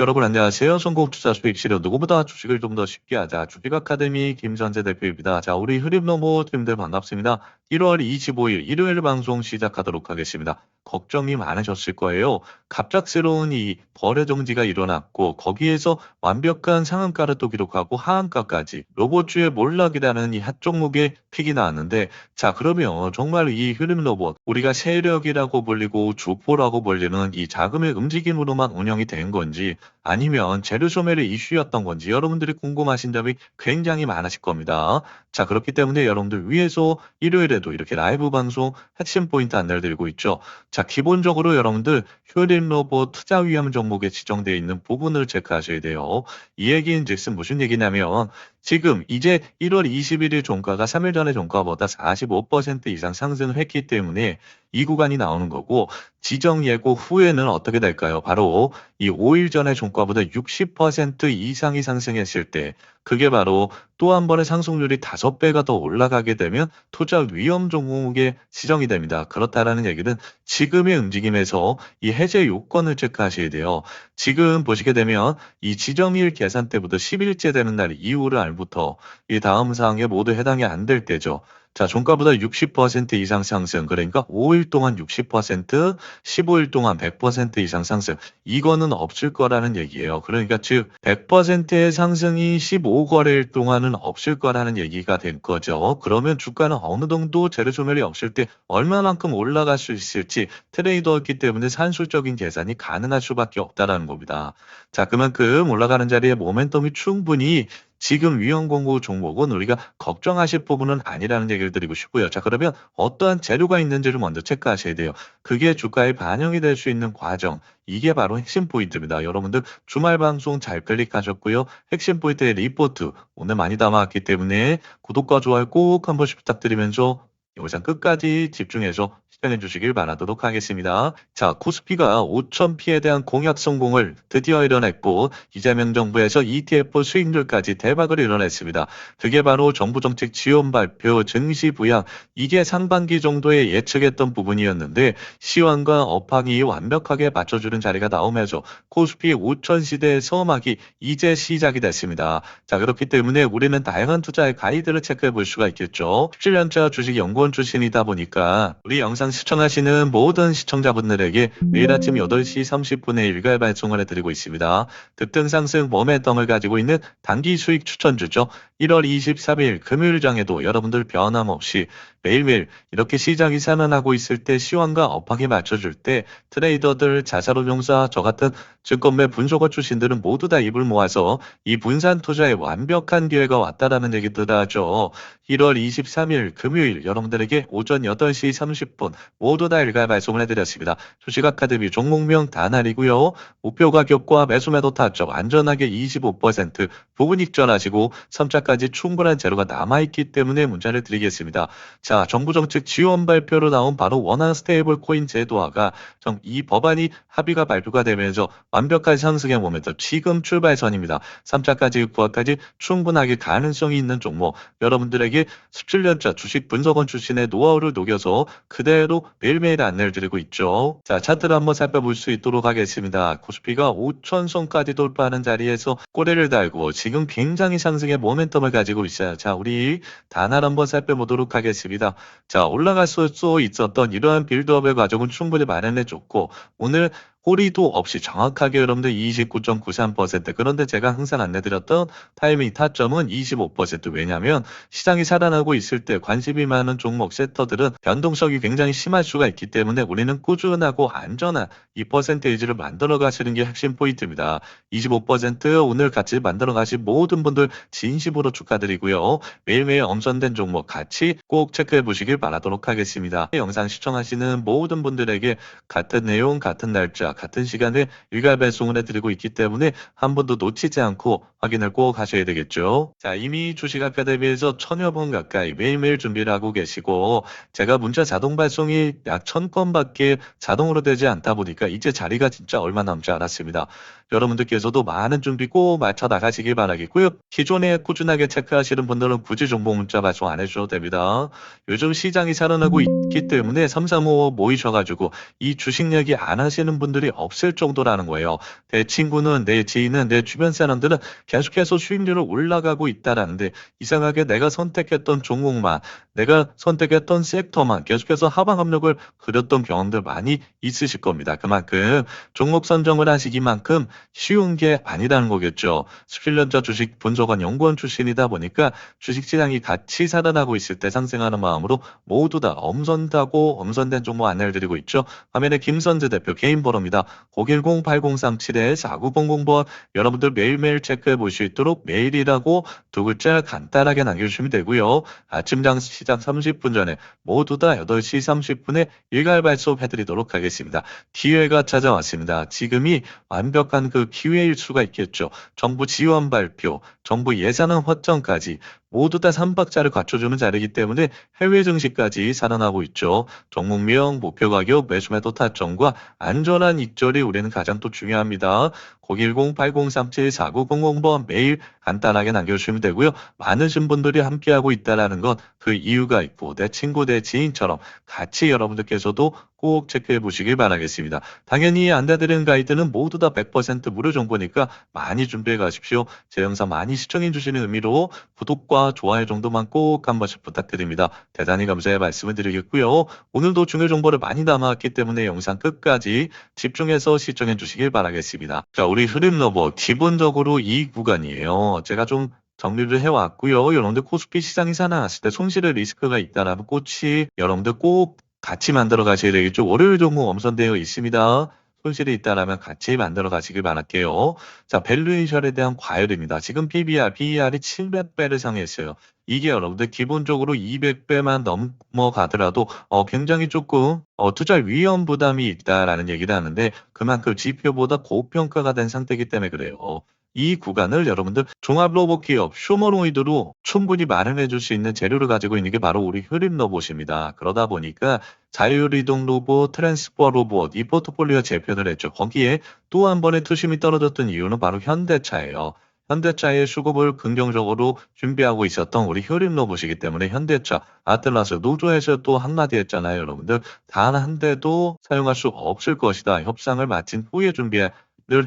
여러분 안녕하세요. 성공 투자 수익 실현 누구보다 주식을 좀 더 쉽게 하자. 주식 아카데미 김선재 대표입니다. 자, 우리 흐림 넘버 팀들 반갑습니다. 1월 25일 일요일 방송 시작하도록 하겠습니다. 걱정이 많으셨을 거예요. 갑작스러운 이 거래 정지가 일어났고 거기에서 완벽한 상한가를 또 기록하고 하한가까지 로봇주의 몰락이라는 이 핫 종목의 픽이 나왔는데 자 그러면 정말 이 흐름 로봇 우리가 세력이라고 불리고 주포라고 불리는 이 자금의 움직임으로만 운영이 된 건지 아니면 소멸의 이슈였던 건지 여러분들이 궁금하신 점이 굉장히 많으실 겁니다. 자 그렇기 때문에 여러분들 위해서 일요일에도 이렇게 라이브 방송 핵심 포인트 안내를 드리고 있죠. 자 기본적으로 여러분들 효림 로봇 투자 위험 종목에 지정되어 있는 부분을 체크하셔야 돼요. 이 얘기는 즉슨 무슨 얘기냐면 지금 이제 1월 21일 종가가 3일 전의 종가보다 45% 이상 상승을 했기 때문에 이 구간이 나오는 거고 지정 예고 후에는 어떻게 될까요? 바로 이 5일 전의 종가보다 60% 이상이 상승했을 때 그게 바로 또 한 번의 상승률이 5배가 더 올라가게 되면 투자 위험 종목에 지정이 됩니다. 그렇다라는 얘기는 지금의 움직임에서 이 해제 요건을 체크하셔야 돼요. 지금 보시게 되면 이 지정일 계산 때부터 10일째 되는 날 이후를 알부터 이 다음 사항에 모두 해당이 안 될 때죠. 자, 종가보다 60% 이상 상승. 그러니까 5일 동안 60%, 15일 동안 100% 이상 상승. 이거는 없을 거라는 얘기예요. 그러니까 즉 100%의 상승이 15거래일 동안은 없을 거라는 얘기가 된 거죠. 그러면 주가는 어느 정도 재료 소멸이 없을 때 얼마만큼 올라갈 수 있을지 트레이더였기 때문에 산술적인 계산이 가능할 수밖에 없다라는 겁니다. 자, 그만큼 올라가는 자리에 모멘텀이 충분히 지금 위험 공고 종목은 우리가 걱정하실 부분은 아니라는 얘기를 드리고 싶고요. 자, 그러면 어떠한 재료가 있는지를 먼저 체크하셔야 돼요. 그게 주가에 반영이 될 수 있는 과정. 이게 바로 핵심 포인트입니다. 여러분들 주말 방송 잘 클릭하셨고요. 핵심 포인트의 리포트 오늘 많이 담아왔기 때문에 구독과 좋아요 꼭 한 번씩 부탁드리면서 영상 끝까지 집중해서 시청해 주시길 바라도록 하겠습니다. 자, 코스피가 5,000피에 대한 공약 성공을 드디어 이뤄냈고 이재명 정부에서 ETF 수익률까지 대박을 이뤄냈습니다. 그게 바로 정부 정책 지원 발표, 증시 부양 이게 상반기 정도에 예측했던 부분이었는데 시황과 업황이 완벽하게 맞춰주는 자리가 나오면서 코스피 5,000 시대의 서막이 이제 시작이 됐습니다. 자, 그렇기 때문에 우리는 다양한 투자의 가이드를 체크해 볼 수가 있겠죠. 17년차 주식 연구원 출신이다 보니까 우리 영상 시청하시는 모든 시청자분들에게 매일 아침 8시 30분에 일괄 발송을 해드리고 있습니다. 급등 상승 모멘텀을 가지고 있는 단기 수익 추천주죠. 1월 23일 금요일장에도 여러분들 변함없이 매일매일 이렇게 시장이 살아나고 있을 때 시황과 업황에 맞춰줄 때 트레이더들, 자사로용사, 저 같은 증권매 분석가 출신들은 모두 다 입을 모아서 이 분산 투자에 완벽한 기회가 왔다라는 얘기들 하죠. 1월 23일 금요일 여러분들에게 오전 8시 30분 모두 다 일괄 발송을 해드렸습니다. 주식 아카데미 종목명 단알이고요. 목표 가격과 매수 매도 타점 안전하게 25% 부분 익전하시고 3차까지 충분한 재료가 남아있기 때문에 문자를 드리겠습니다. 자, 정부 정책 지원 발표로 나온 바로 원화 스테이블 코인 제도화가 정- 이 법안이 합의가 발표가 되면서 완벽한 상승의 모멘텀 지금 출발선입니다. 3차까지 9화까지 충분하게 가능성이 있는 종목 여러분들에게 17년차 주식 분석원 출신의 노하우를 녹여서 그대로 매일매일 안내를 드리고 있죠. 자, 차트를 한번 살펴볼 수 있도록 하겠습니다. 코스피가 5천선까지 돌파하는 자리에서 꼬리를 달고 지금 굉장히 상승의 모멘텀을 가지고 있어요. 자, 우리 단알 한번 살펴보도록 하겠습니다. 자, 올라갈 수 있었던 이러한 빌드업의 과정은 충분히 마련해줬고 오늘 꼬리도 없이 정확하게 여러분들 29.93% 그런데 제가 항상 안내드렸던 타이밍 타점은 25% 왜냐하면 시장이 살아나고 있을 때 관심이 많은 종목 세터들은 변동성이 굉장히 심할 수가 있기 때문에 우리는 꾸준하고 안전한 이 퍼센테이지를 만들어 가시는 게 핵심 포인트입니다. 25% 오늘 같이 만들어 가신 모든 분들 진심으로 축하드리고요. 매일매일 엄선된 종목 같이 꼭 체크해 보시길 바라도록 하겠습니다. 영상 시청하시는 모든 분들에게 같은 내용, 같은 날짜, 같은 시간에 일괄 배송을 해드리고 있기 때문에 한 번도 놓치지 않고 확인을 꼭 하셔야 되겠죠. 자, 이미 주식 아카데미에서 천여 번 가까이 매일매일 준비를 하고 계시고 제가 문자 자동 발송이 약 천 건밖에 자동으로 되지 않다 보니까 이제 자리가 진짜 얼마 남지 않았습니다. 여러분들께서도 많은 준비 꼭 맞춰 나가시길 바라겠고요. 기존에 꾸준하게 체크하시는 분들은 굳이 정보 문자 발송 안 해주셔도 됩니다. 요즘 시장이 살아나고 있기 때문에 335 모이셔가지고 이 주식 얘기 안 하시는 분들 분들이 없을 정도라는 거예요. 내 친구는, 내 지인은, 내 주변 사람들은 계속해서 수익률을 올라가고 있다라는데 이상하게 내가 선택했던 종목만, 내가 선택했던 섹터만 계속해서 하방 압력을 그렸던 경험들 많이 있으실 겁니다. 그만큼 종목 선정을 하시기만큼 쉬운 게 아니라는 거겠죠. 17년차 주식 분석원 연구원 출신이다 보니까 주식시장이 같이 살아나고 있을 때 상승하는 마음으로 모두 다 엄선하고 엄선된 종목 안내를 드리고 있죠. 화면에 김선재 대표 개인 번 호입니다. 010-8037-4900번 여러분들 매일매일 체크해 볼 수 있도록 메일이라고 두 글자 간단하게 남겨주시면 되고요. 아침 장 시작 30분 전에 모두 다 8시 30분에 일괄 발송해드리도록 하겠습니다. 기회가 찾아왔습니다. 지금이 완벽한 그 기회일 수가 있겠죠. 정부 지원 발표, 정부 예산안 확정까지 모두 다 3박자를 갖춰주는 자리이기 때문에 해외 증시까지 살아나고 있죠. 종목명, 목표 가격, 매수 매도 타점과 안전한 입절이 우리는 가장 또 중요합니다. 010-8037-4900번 매일 간단하게 남겨주시면 되고요. 많으신 분들이 함께하고 있다는 건 그 이유가 있고 내 친구, 내 지인처럼 같이 여러분들께서도 꼭 체크해 보시길 바라겠습니다. 당연히 안다드리는 가이드는 모두 다 100% 무료 정보니까 많이 준비해 가십시오. 제 영상 많이 시청해 주시는 의미로 구독과 좋아요 정도만 꼭 한 번씩 부탁드립니다. 대단히 감사의 말씀을 드리겠고요. 오늘도 중요 정보를 많이 담아왔기 때문에 영상 끝까지 집중해서 시청해 주시길 바라겠습니다. 자, 우리 흐름 러버 기본적으로 이 구간이에요. 제가 좀 정리를 해왔고요. 여러분들 코스피 시장이 살아났을 때 손실의 리스크가 있다라는 꽃이 여러분들 꼭 같이 만들어 가셔야 되겠죠. 월요일 종목 엄선되어 있습니다. 손실이 있다라면 같이 만들어 가시길 바랄게요. 자, 밸류에이션에 대한 과열입니다. 지금 PBR, PER이 700배를 상회했어요. 이게 여러분들 기본적으로 200배만 넘어가더라도 어, 굉장히 조금 어, 투자 위험 부담이 있다라는 얘기를 하는데 그만큼 지표보다 고평가가 된 상태이기 때문에 그래요. 이 구간을 여러분들 종합 로봇 기업 슈머로이드로 충분히 마련해 줄 수 있는 재료를 가지고 있는 게 바로 우리 흐림 로봇입니다. 그러다 보니까 자율이동 로봇, 트랜스퍼 로봇 이 포트폴리오 재편을 했죠. 거기에 또 한 번의 투심이 떨어졌던 이유는 바로 현대차예요. 현대차의 수급을 긍정적으로 준비하고 있었던 우리 효림 로봇이기 때문에 현대차, 아틀라스, 노조에서 또 한마디 했잖아요, 여러분들. 단 한 대도 사용할 수 없을 것이다. 협상을 마친 후에 준비를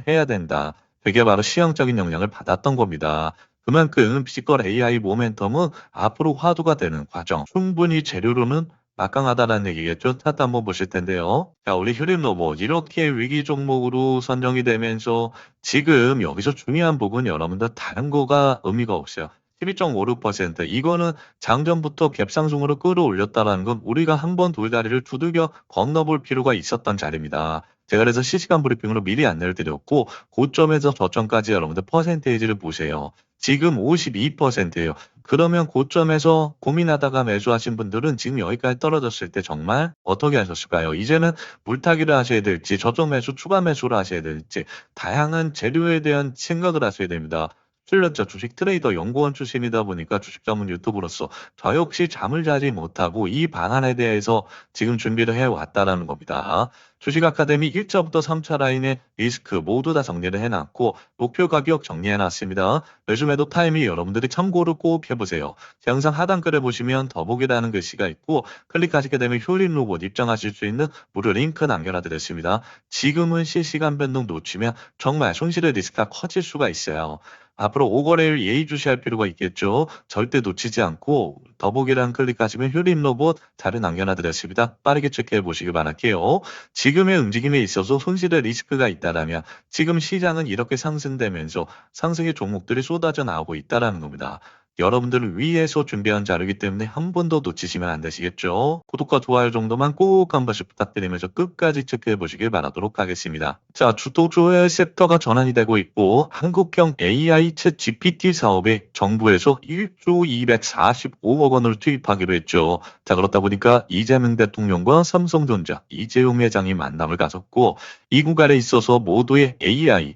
해야 된다. 되게 바로 시향적인 영향을 받았던 겁니다. 그만큼 피지컬 AI 모멘텀은 앞으로 화두가 되는 과정. 충분히 재료로는 막강하다는 얘기겠죠. 차트 한번 보실 텐데요. 자, 우리 휴림 로봇 이렇게 위기 종목으로 선정이 되면서 지금 여기서 중요한 부분 여러분들 다른 거가 의미가 없어요. 12.56% 이거는 장전부터 갭상승으로 끌어올렸다라는 건 우리가 한 번 돌 다리를 두들겨 건너볼 필요가 있었던 자리입니다. 제가 그래서 실시간 브리핑으로 미리 안내를 드렸고 고점에서 저점까지 여러분들 퍼센테이지를 보세요. 지금 52%예요. 그러면 고점에서 고민하다가 매수하신 분들은 지금 여기까지 떨어졌을 때 정말 어떻게 하셨을까요? 이제는 물타기를 하셔야 될지 저점 매수 추가 매수를 하셔야 될지 다양한 재료에 대한 생각을 하셔야 됩니다. 7년차 주식 트레이더 연구원 출신이다 보니까 주식 전문 유튜브로서 저 역시 잠을 자지 못하고 이 방안에 대해서 지금 준비를 해왔다라는 겁니다. 주식 아카데미 1차부터 3차 라인의 리스크 모두 다 정리를 해놨고 목표 가격 정리해놨습니다. 매도 타이밍 여러분들이 참고를 꼭 해보세요. 제 영상 하단글에 보시면 더보기라는 글씨가 있고 클릭하시게 되면 효린 로봇 입장하실 수 있는 무료 링크 남겨놔드렸습니다. 지금은 실시간 변동 놓치면 정말 손실의 리스크가 커질 수가 있어요. 앞으로 5거래일 예의주시할 필요가 있겠죠. 절대 놓치지 않고 더보기란 클릭하시면 효림 로봇 자료 남겨놔드렸습니다. 빠르게 체크해 보시길 바랄게요. 지금의 움직임에 있어서 손실의 리스크가 있다라면 지금 시장은 이렇게 상승되면서 상승의 종목들이 쏟아져 나오고 있다라는 겁니다. 여러분들을 위해서 준비한 자료이기 때문에 한 번도 놓치시면 안 되시겠죠. 구독과 좋아요 정도만 꼭 한 번씩 부탁드리면서 끝까지 체크해 보시길 바라도록 하겠습니다. 자, 주도주의 섹터가 전환이 되고 있고 한국형 AI 챗 GPT 사업에 정부에서 1조 245억 원을 투입하기로 했죠. 자, 그렇다 보니까 이재명 대통령과 삼성전자 이재용 회장이 만남을 가졌고 이 구간에 있어서 모두의 AI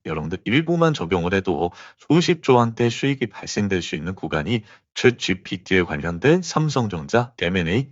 여러분들 일부만 적용을 해도 수십조 원대 수익이 발생될 수 있는 구간이 챗 GPT에 관련된 삼성전자 M&A